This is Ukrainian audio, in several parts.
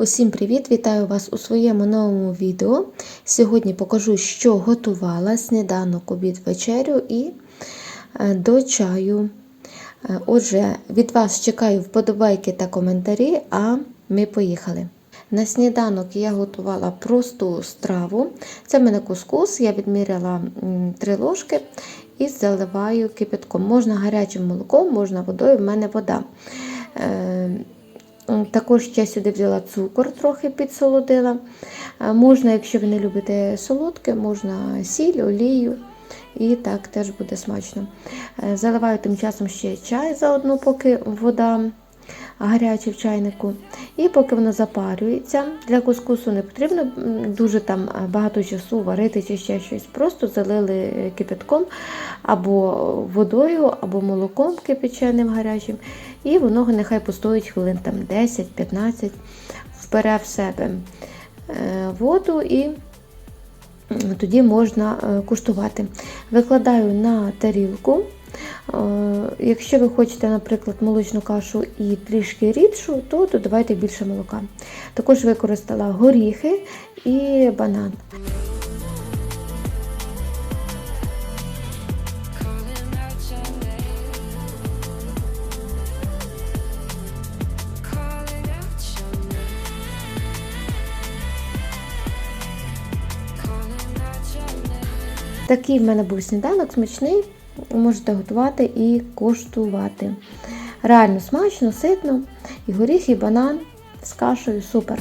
Усім привіт! Вітаю вас у своєму новому відео. Сьогодні покажу, що готувала сніданок, обід, вечерю і е, до чаю. Е, Отже, від вас чекаю вподобайки та коментарі, а ми поїхали. На сніданок я готувала просту страву. Це в мене кускус, я відміряла 3 ложки і заливаю кипятком. Можна гарячим молоком, можна водою, в мене вода. Е, також я сюди взяла цукор, трохи підсолодила. Е, Можна, якщо ви не любите солодке, можна сіль, олію. І так теж буде смачно. Е, Заливаю тим часом ще чай заодно, поки вода гаряча в чайнику. І поки воно запарюється, для кускусу не потрібно дуже там багато часу варити чи ще щось. Просто залили кипятком або водою, або молоком кипяченим гарячим. І воно нехай постоїть хвилин там 10-15, впере в себе е, воду і тоді можна е, куштувати. Викладаю на тарілку. Е, Якщо ви хочете, наприклад, молочну кашу і трішки рідшу, то додавайте більше молока. Також використала горіхи і банан. Такий в мене був сніданок смачний. Можете готувати і коштувати. Реально смачно, ситно. І горіх, і банан з кашею супер.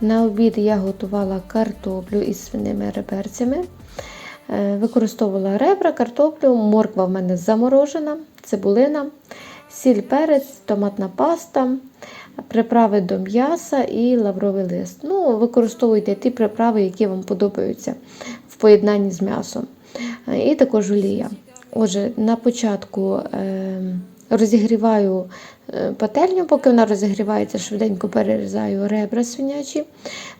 На обід я готувала картоплю із свиними реберцями. Е, Використовувала ребра, картоплю, морква в мене заморожена, цибулина, сіль, перець, томатна паста, приправи до м'яса і лавровий лист. Ну, Використовуйте ті приправи, які вам подобаються в поєднанні з м'ясом. І також олія. Отже, на початку е, розігріваю е, пательню, поки вона розігрівається, швиденько перерізаю ребра свинячі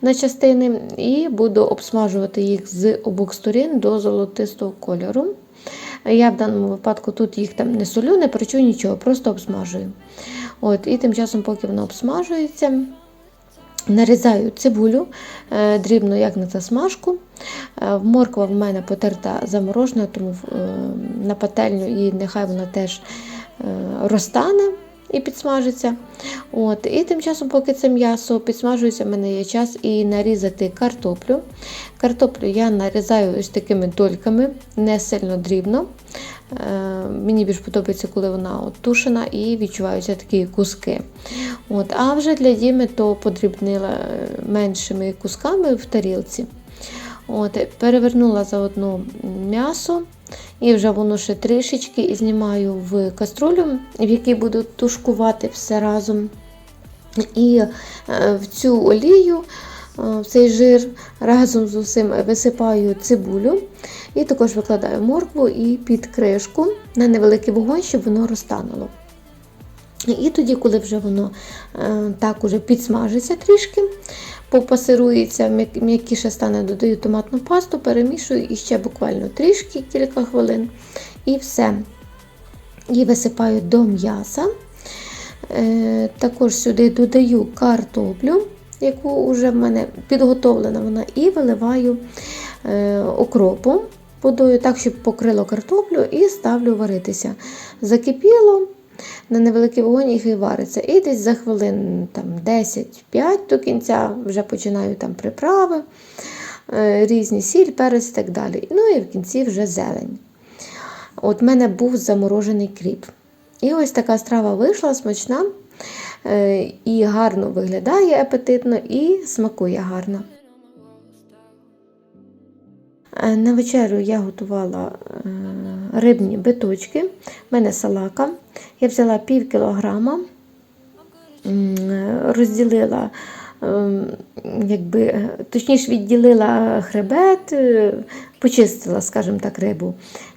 на частини і буду обсмажувати їх з обох сторін до золотистого кольору. Я в даному випадку тут їх там не солю, не перчу нічого, просто обсмажую. От, І тим часом, поки воно обсмажується, Нарізаю цибулю е, дрібно, як на засмажку. Е, Морква в мене потерта заморожена, тому е, на пательню і нехай вона теж розтане і підсмажиться. От. І тим часом, поки це м'ясо підсмажується, в мене є час і нарізати картоплю. Картоплю я нарізаю ось такими дольками, не сильно дрібно. Е, Мені більш подобається, коли вона тушена і відчуваються такі куски. От, а вже для Діми то подрібнила е, меншими кусками в тарілці. От, перевернула заодно м'ясо, і вже воно ще трішечки і знімаю в каструлю, в якій буду тушкувати все разом. І е, в цю олію, е, в цей жир разом з усім висипаю цибулю. І також викладаю моркву і під кришку на невеликий вогонь, щоб воно розтануло. І тоді, коли вже воно е, так уже підсмажиться трішки, попасирується, м'як- м'якіше стане, додаю томатну пасту, перемішую і ще буквально трішки, кілька хвилин. І все. І висипаю до м'яса. Е, також сюди додаю картоплю, яку вже в мене підготовлена вона, і виливаю е, окропом водою, так, щоб покрило картоплю, і ставлю варитися. Закипіло на невеликий вогонь і вариться. І десь за хвилин там, 10-5 до кінця вже починаю там приправи, е, різні сіль, перець і так далі. Ну і в кінці вже зелень. От в мене був заморожений кріп. І ось така страва вийшла смачна е, і гарно виглядає апетитно, і смакує гарно. Е, На вечерю я готувала рибні биточки. У мене салака. Я взяла пів кілограма, розділила, ем, якби, точніше відділила хребет, е, почистила, скажімо так, рибу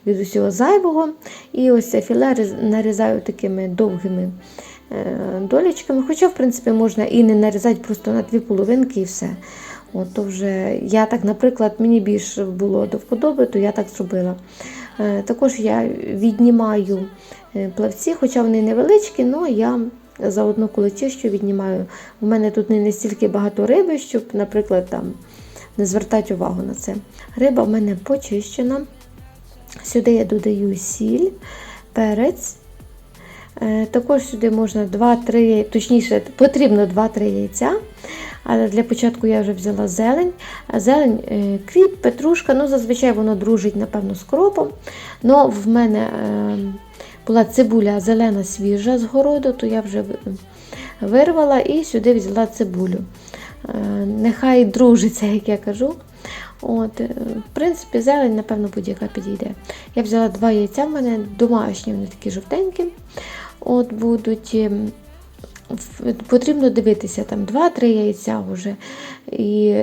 від усього зайвого. І ось це філе нарізаю такими довгими е, долічками. Хоча, в принципі, можна і не нарізати просто на дві половинки і все. От, то вже я так, наприклад, мені більше було до вподоби, то я так зробила. Е, Також я віднімаю плавці, хоча вони невеличкі, але я заодно коли чищу, віднімаю. У мене тут не настільки багато риби, щоб, наприклад, там не звертати увагу на це. Риба в мене почищена. Сюди я додаю сіль, перець. Е, Також сюди можна 2-3, точніше, потрібно 2-3 яйця. Але для початку я вже взяла зелень. Зелень, е, кріп, петрушка, ну зазвичай воно дружить, напевно, з кропом. Но в мене е, була цибуля зелена свіжа з городу, то я вже вирвала і сюди взяла цибулю. Е, Нехай дружиться, як я кажу. От, е, в принципі, зелень, напевно, будь-яка підійде. Я взяла два яйця, в мене домашні, вони такі жовтенькі. От будуть. ем, Потрібно дивитися там 2-3 яйця вже. І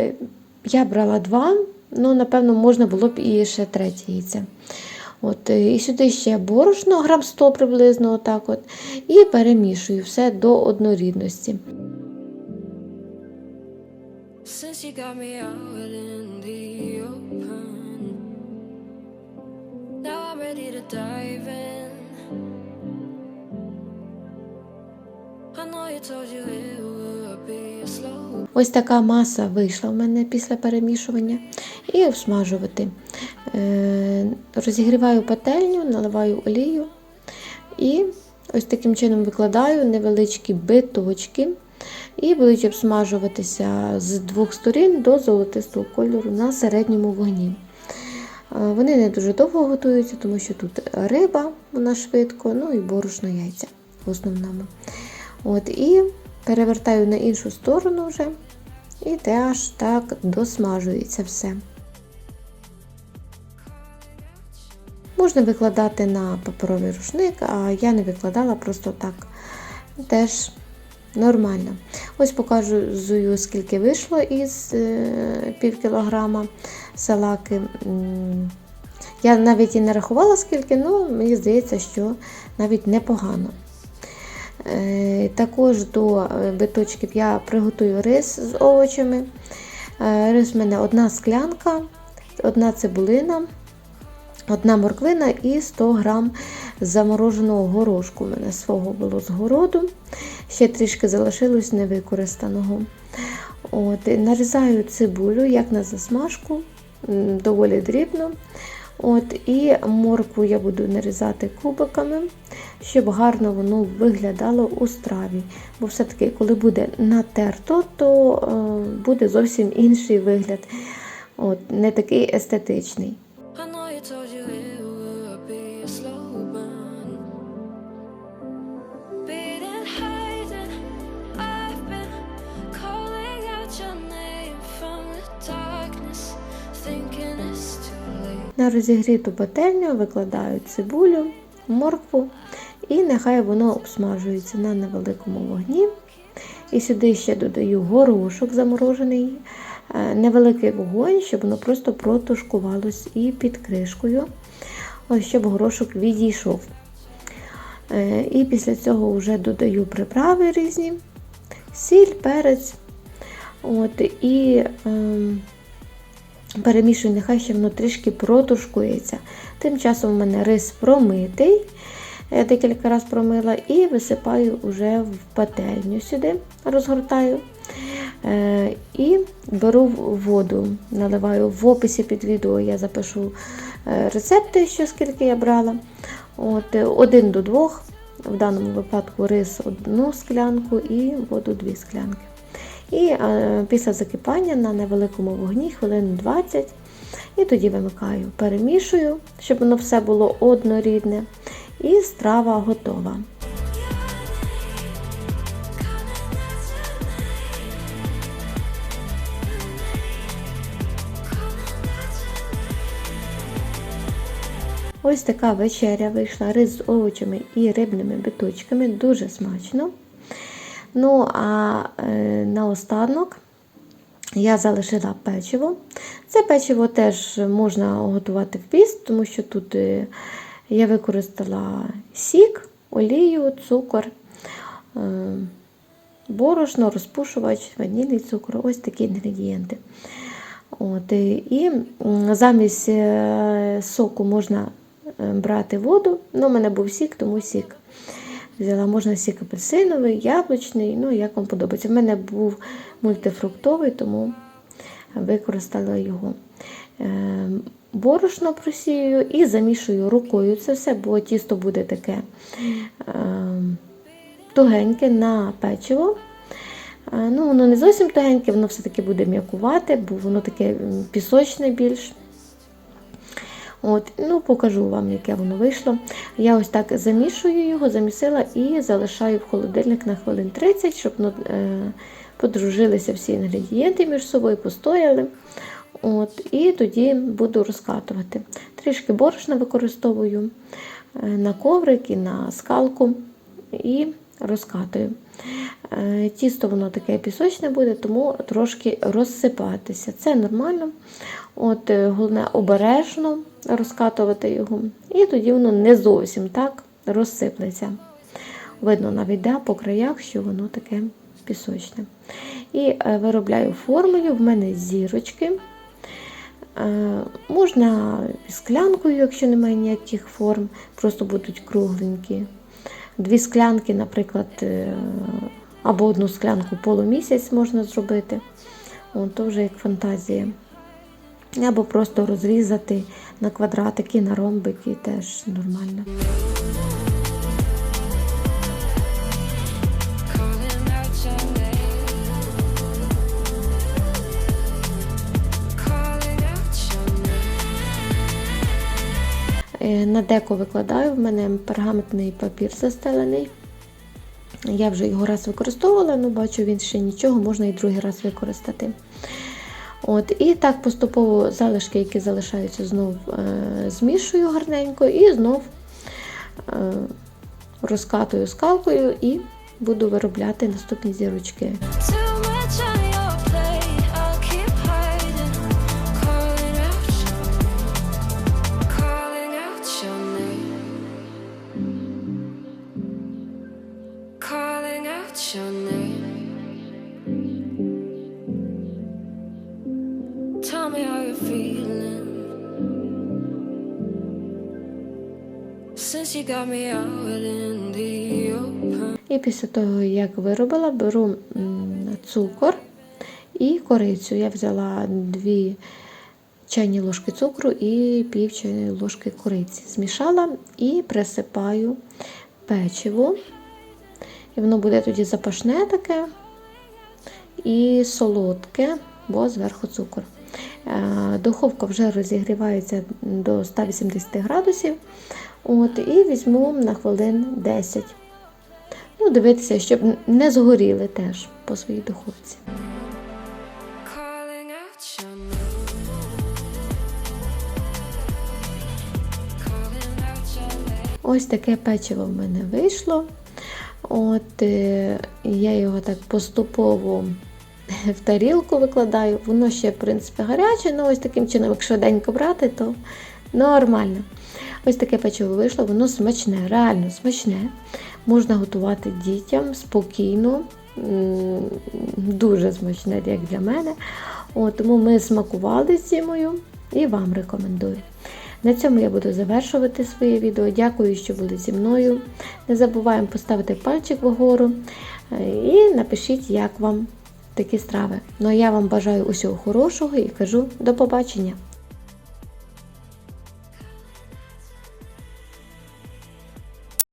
я брала два, ну, напевно, можна було б і ще третє яйце. От, е, і сюди ще борошно, грам 100 приблизно, отак от, і перемішую все до однорідності. Ось така маса вийшла в мене після перемішування. І обсмажувати. Е, розігріваю пательню, наливаю олію і ось таким чином викладаю невеличкі биточки. І будуть обсмажуватися з двох сторін до золотистого кольору на середньому вогні. Е, Вони не дуже довго готуються, тому що тут риба, вона швидко, ну і борошно яйця в основному. От, і перевертаю на іншу сторону вже, і теж так досмажується все. Можна викладати на паперовий рушник, а я не викладала просто так. Теж нормально. Ось показую, скільки вийшло із е, пів кілограма салаки. Я навіть і не рахувала скільки, але мені здається, що навіть непогано. Е, Також до е, биточків я приготую рис з овочами. Е, Рис в мене одна склянка, одна цибулина, одна морквина і 100 грам замороженого горошку. У мене свого було з городу. Ще трішки залишилось невикористаного. От, нарізаю цибулю, як на засмажку, доволі дрібно. От, і моркву я буду нарізати кубиками, щоб гарно воно виглядало у страві. Бо все-таки, коли буде натерто, то е, буде зовсім інший вигляд, От, не такий естетичний. Розігріту пательню викладаю цибулю, моркву і нехай воно обсмажується на невеликому вогні. І сюди ще додаю горошок заморожений, е, невеликий вогонь, щоб воно просто протушкувалось і під кришкою, щоб горошок відійшов. Е, І після цього вже додаю приправи різні, сіль, перець. От, і ем, перемішую, нехай ще воно трішки протушкується. Тим часом у мене рис промитий, я декілька разів промила, і висипаю вже в пательню сюди, розгортаю. Е, І беру воду, наливаю в описі під відео, я запишу е, рецепти, що скільки я брала. От, е, один до двох, в даному випадку рис одну склянку і воду дві склянки. І е, після закипання на невеликому вогні хвилин 20. І тоді вимикаю, перемішую, щоб воно все було однорідне. І страва готова. Ось така вечеря вийшла рис з овочами і рибними биточками, дуже смачно. Ну, а е, наостанок я залишила печиво. Це печиво теж можна готувати в піст, тому що тут е, я використала сік, олію, цукор. Е, борошно, розпушувач, ванільний цукор, ось такі інгредієнти. От, і замість соку можна брати воду. Ну, у мене був сік, тому сік. Взяла можна сік апельсиновий, яблучний, ну як вам подобається. У мене був мультифруктовий, тому використала його. Е, Борошно просію і замішую рукою це все, бо тісто буде таке е, тугеньке на печиво. Е, Ну, воно не зовсім тугеньке, воно все-таки буде м'якувати, бо воно таке пісочне більш. От, ну, покажу вам, яке воно вийшло. Я ось так замішую його, замісила і залишаю в холодильник на хвилин 30, щоб ну, е, подружилися всі інгредієнти між собою, постояли. От, і тоді буду розкатувати. Трішки борошна використовую е, на коврик і на скалку і розкатую. Е, Тісто воно таке пісочне буде, тому трошки розсипатися. Це нормально. От, е, Головне обережно розкатувати його, і тоді воно не зовсім так розсиплеться. Видно навіть да, по краях, що воно таке пісочне. І е, виробляю формою, в мене зірочки. Е, Можна склянкою, якщо немає ніяких форм, просто будуть кругленькі. Дві склянки, наприклад, або одну склянку полумісяць можна зробити. О, то вже як фантазія. Або просто розрізати на квадратики, на ромбики теж нормально. Е, На деко викладаю, в мене пергаментний папір застелений. Я вже його раз використовувала, але бачу, він ще нічого, можна і другий раз використати. От, І так поступово залишки, які залишаються, знов е, змішую гарненько і знов е, розкатую скалкою і буду виробляти наступні зірочки. Your name. І після того, як виробила, беру цукор і корицю. Я взяла дві чайні ложки цукру і пів чайної ложки кориці. Змішала і присипаю печиво. І воно буде тоді запашне таке і солодке, бо зверху цукор. Е, Духовка вже розігрівається до 180 градусів. От, і візьму на хвилин 10. Ну, дивитися, щоб не згоріли теж по своїй духовці. Ось таке печиво в мене вийшло. От е, я його так поступово в тарілку викладаю. Воно ще, в принципі, гаряче, але ось таким чином, якщо швиденько брати, то нормально. Ось таке печиво вийшло, воно смачне, реально смачне. Можна готувати дітям спокійно, дуже смачне, як для мене. От, тому ми смакували з Дімою і вам рекомендую. На цьому я буду завершувати своє відео. Дякую, що були зі мною. Не забуваємо поставити пальчик вгору е, і напишіть, як вам такі страви. Ну а я вам бажаю усього хорошого і кажу до побачення!